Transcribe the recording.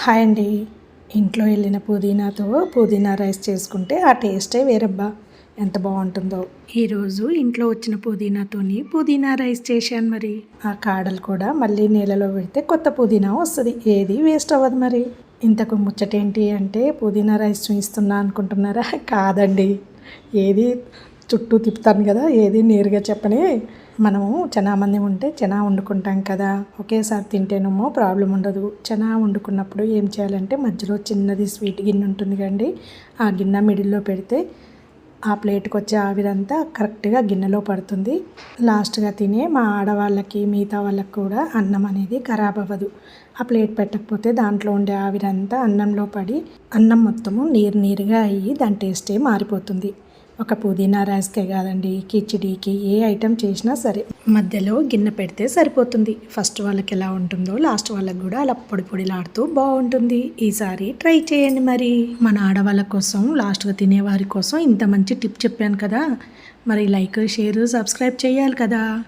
Hi అండి. ఇంట్లో వెళ్ళిన పుదీనాతో పుదీనా రైస్ చేసుకుంటే ఆ టేస్టే వేరబ్బా. ఎంత బాగుంటుందో. ఈరోజు ఇంట్లో వచ్చిన పుదీనాతోని పుదీనా రైస్ చేశాను మరి. ఆ కాడలు కూడా మళ్ళీ నీళ్ళలో పెడితే కొత్త పుదీనా వస్తుంది. ఏది వేస్ట్ అవ్వదు మరి. ఇంతకు ముచ్చటేంటి అంటే పుదీనా రైస్ చూపిస్తున్నా అనుకుంటున్నారా? కాదండి. ఏది చుట్టూ తిప్పుతాను కదా ఏది నేరుగా చెప్పని. మనము చనా మంది ఉంటే చనా వండుకుంటాం కదా. ఒకేసారి తింటేనేమో ప్రాబ్లం ఉండదు. చనా వండుకున్నప్పుడు ఏం చేయాలంటే మధ్యలో చిన్నది స్వీట్ గిన్నె ఉంటుంది కండి ఆ గిన్నె మిడిల్లో పెడితే ఆ ప్లేట్కి వచ్చే ఆవిరంతా కరెక్ట్గా గిన్నెలో పడుతుంది. లాస్ట్గా తినే మా ఆడవాళ్ళకి మిగతా వాళ్ళకి కూడా అన్నం అనేది ఖరాబ్ అవ్వదు. ఆ ప్లేట్ పెట్టకపోతే దాంట్లో ఉండే ఆవిరంతా అన్నంలో పడి అన్నం మొత్తము నీరు నీరుగా అయ్యి దాని టేస్టే మారిపోతుంది. ఒక పుదీనా రైస్కే కాదండి కిచిడీకి ఏ ఐటెం చేసినా సరే. మధ్యలో గిన్నె పెడితే సరిపోతుంది. ఫస్ట్ వాళ్ళకి ఎలా ఉంటుందో లాస్ట్ వాళ్ళకి కూడా అలా పొడి పొడిలాడుతూ బాగుంటుంది. ఈసారి ట్రై చేయండి మరి. మన ఆడవాళ్ళ కోసం లాస్ట్గా తినేవారి కోసం ఇంత మంచి టిప్ చెప్పాను కదా. మరి లైక్ షేర్ సబ్స్క్రైబ్ చేయాలి కదా.